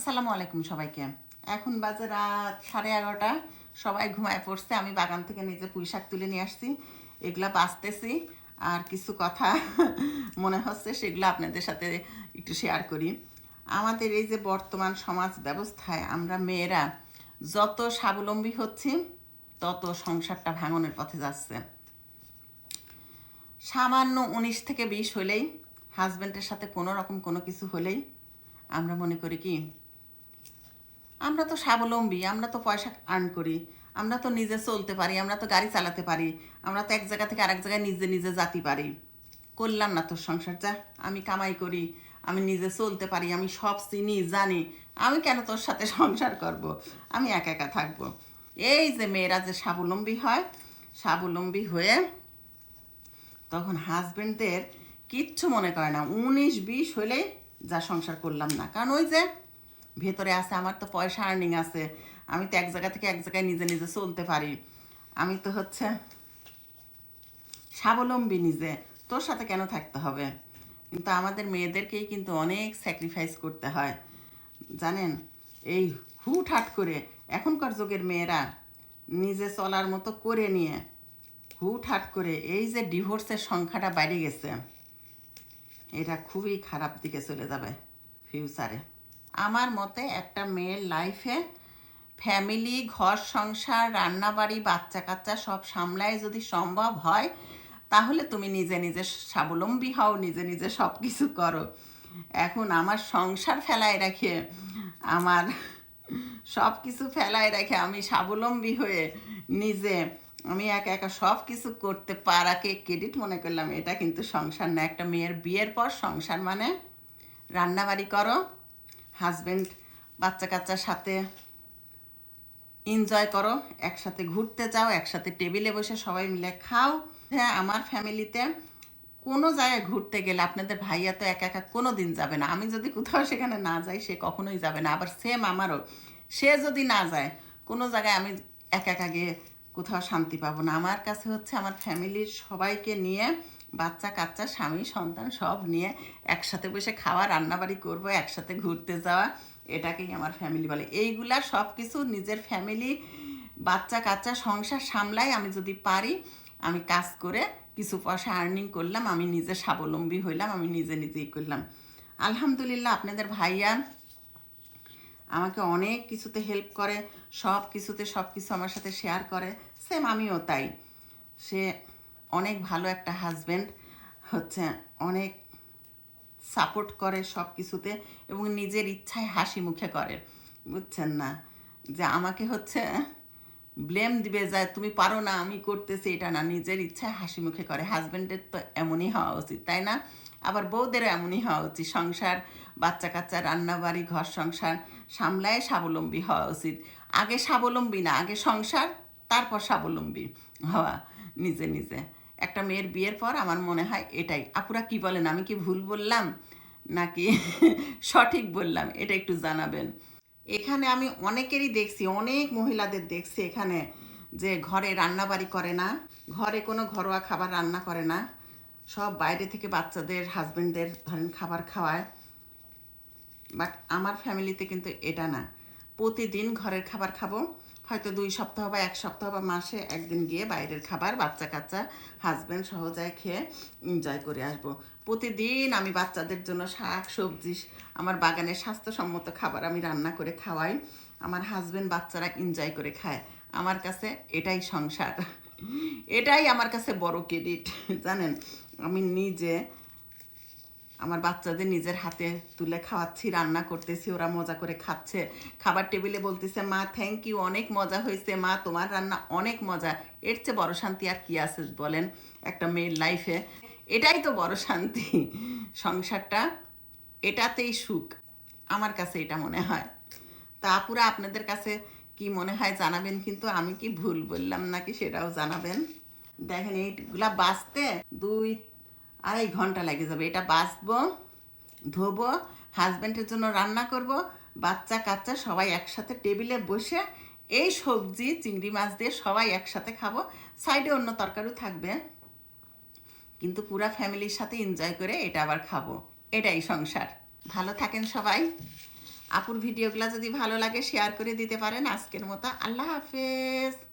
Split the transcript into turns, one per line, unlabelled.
আসসালামু আলাইকুম সবাইকে। এখন বাজে রাত সাড়ে এগারোটা। সবাই ঘুমায় পড়ছে, আমি বাগান থেকে নিজে পুঁই শাক তুলে নিয়ে আসছি। এগুলা বাঁচতেছি, আর কিছু কথা মনে হচ্ছে সেগুলো আপনাদের সাথে একটু শেয়ার করি। আমাদের এই যে বর্তমান সমাজ ব্যবস্থায় আমরা মেয়েরা যত স্বাবলম্বী হচ্ছি, তত সংসারটা ভাঙনের পথে যাচ্ছে। সামান্য উনিশ থেকে বিশ হলেই হাজব্যান্ডের সাথে কোনো রকম কোনো কিছু হলেই আমরা মনে করি কি আমরা তো স্বাবলম্বী, আমরা তো পয়সা আর্ন করি, আমরা তো নিজে চলতে পারি, আমরা তো গাড়ি চালাতে পারি, আমরা তো এক জায়গা থেকে আরেক জায়গায় নিজে নিজে যাতে পারি। করলাম না তোর সংসার, যা, আমি কামাই করি, আমি নিজে চলতে পারি, আমি সব চিনি, জানি, আমি কেন তোর সাথে সংসার করব? আমি একা একা থাকব। এই যে মেয়েরা যে স্বাবলম্বী হয়, স্বাবলম্বী হয়ে তখন হাজবেন্ডদের কিচ্ছু মনে করে না, উনিশ বিশ হলে যা সংসার করলাম না। কারণ ওই যে ভেতরে আছে, আমার তো পয়সা আর্নিং আছে। আমি তো এক জায়গা থেকে এক জায়গায় নিজে নিজে চলতে পারি। আমি তো হচ্ছে স্বাবলম্বী নিজে। তোর সাথে কেন থাকতে হবে? কিন্তু আমাদের মেয়েদেরকেই কিন্তু অনেক স্যাক্রিফাইস করতে হয়। জানেন? এই হুটহাট করে এখনকার যুগের মেয়েরা নিজে চলার মতো করে নিয়ে হুটহাট করে এই যে ডিভোর্সের সংখ্যাটা বেড়ে গেছে, এটা খুবই খারাপ দিকে চলে যাবে ফিউচারে আমার মতে একটা মেয়ের লাইফে ফ্যামিলি ঘর, সংসার, রান্নাবাড়ি বাচ্চা কাচ্চা সব সামলায় যদি সম্ভব হয়, তাহলে তুমি নিজে নিজে স্বাবলম্বী হও, নিজে নিজে সব কিছু করো। এখন আমার সংসার ফেলায় রাখে, আমার সব কিছু ফেলায় রাখে আমি স্বাবলম্বী হয়ে নিজে, আমি একা একা সব কিছু করতে পারাকে ক্রেডিট মনে করলাম, এটা কিন্তু সংসার না। একটা মেয়ের বিয়ের পর সংসার মানে রান্নাবাড়ি করো হাজবেন্ড বাচ্চা কাচ্চার সাথে এনজয় করো, একসাথে ঘুরতে যাও, একসাথে টেবিলে বসে সবাই মিলে খাও। হ্যাঁ আমার ফ্যামিলিতে কোনো জায়গায় ঘুরতে গেলে আপনাদের ভাইয়া তো একা একা কোনো দিন যাবে না। আমি যদি কোথাও সেখানে না যাই, সে কখনোই যাবে না। আবার সেম আমারও। সে যদি না যায়, কোনো জায়গায় আমি একা একা গিয়ে কোথাও শান্তি পাবো না। আমার কাছে হচ্ছে আমার ফ্যামিলির সবাইকে নিয়ে, বাচ্চা, কাচ্চা, স্বামী, সন্তান সব নিয়ে একসাথে বসে খাওয়া, রান্নাবাড়ি করব, একসাথে ঘুরতে যাওয়া, এটাকেই আমার ফ্যামিলি বলে। এইগুলা সব কিছু নিজের ফ্যামিলি বাচ্চা, কাচ্চা, সংসার সামলাই আমি যদি পারি, আমি কাজ করে কিছু পয়সা আর্নিং করলাম, আমি নিজে স্বাবলম্বী হইলাম, আমি নিজে নিজেই করলাম। আলহামদুলিল্লাহ, আপনাদের ভাইয়া আমাকে অনেক কিছুতে হেল্প করে, সব কিছুতে সব কিছু আমার সাথে শেয়ার করে। সেম আমিও তাই। সে অনেক ভালো একটা হাজব্যান্ড হচ্ছে অনেক সাপোর্ট করে সব কিছুতে এবং নিজের ইচ্ছায় হাসি মুখে করে। বুঝছেন না? যে আমাকে হচ্ছে ব্লেম দিবে যায় তুমি পারো না, আমি করতেছি এটা না। নিজের ইচ্ছায় হাসি মুখে করে। হাজব্যান্ডের তো এমনই হওয়া উচিত, তাই না? আবার বউদেরও এমনই হওয়া উচিত। সংসার বাচ্চা কাচ্চা রান্নাবাড়ি, ঘর সংসার সামলায় স্বাবলম্বী হওয়া উচিত। আগে স্বাবলম্বী না, আগে সংসার, তারপর স্বাবলম্বী হওয়া নিজে নিজে। একটা মেয়ের বিয়ের পর আমার মনে হয় এটাই। আপুরা কি বলেন? আমি কি ভুল বললাম? নাকি সঠিক বললাম? এটা একটু জানাবেন। এখানে আমি অনেকেরই দেখছি, অনেক মহিলাদের দেখছি এখানে যে ঘরে রান্নাবাড়ি করে না, ঘরে কোনো ঘরোয়া খাবার রান্না করে না। সব বাইরে থেকে বাচ্চাদের হাজব্যান্ডদের ধরেন খাবার খাওয়ায়। বাট আমার ফ্যামিলিতে কিন্তু এটা না। প্রতিদিন ঘরের খাবার খাব। হয়তো দুই সপ্তাহ বা এক সপ্তাহ বা মাসে একদিন গিয়ে বাইরের খাবার, বাচ্চা কাচ্চা হাজব্যান্ড সহজায় খেয়ে এনজয় করে আসব। প্রতিদিন আমি বাচ্চাদের জন্য শাক, সবজি, আমার বাগানের স্বাস্থ্যসম্মত খাবার আমি রান্না করে খাওয়াই। আমার হাজব্যান্ড বাচ্চারা এনজয় করে খায়। আমার কাছে এটাই সংসার। এটাই আমার কাছে বড় ক্রেডিট জানেন? আমি নিজে আমার বাচ্চাদের নিজের হাতে তুলে খাওয়াচ্ছি, রান্না করতেছি, ওরা মজা করে খাচ্ছে। খাবার টেবিলে বলতেছে, মা থ্যাংক ইউ অনেক মজা হয়েছে। মা, তোমার রান্না অনেক মজা। এর চেয়ে বড় শান্তি আর কি আছে বলেন একটা মেয়ের লাইফে এটাই তো বড় শান্তি। সংসারটা এটাতেই সুখ। আমার কাছে এটা মনে হয়। তা আপুরা আপনাদের কাছে কি মনে হয় জানাবেন? কিন্তু আমি কি ভুল বললাম নাকি সেটাও জানাবেন। দেখেন, এইগুলা বাঁচতে দুই আড়াই ঘণ্টা লেগে যাবে। এটা বাঁচবো, ধোবো হাজব্যান্ডের জন্য রান্না করব, বাচ্চা কাচ্চা সবাই একসাথে টেবিলে বসে এই সবজি, চিংড়ি মাছ দিয়ে সবাই একসাথে খাব। সাইডে অন্য তরকারিও থাকবে। কিন্তু পুরা ফ্যামিলির সাথে এনজয় করে এটা আবার খাব। এটাই সংসার। ভালো থাকেন সবাই। আপুর ভিডিওগুলো যদি ভালো লাগে শেয়ার করে দিতে পারেন। আজকের মতো আল্লাহ হাফেজ।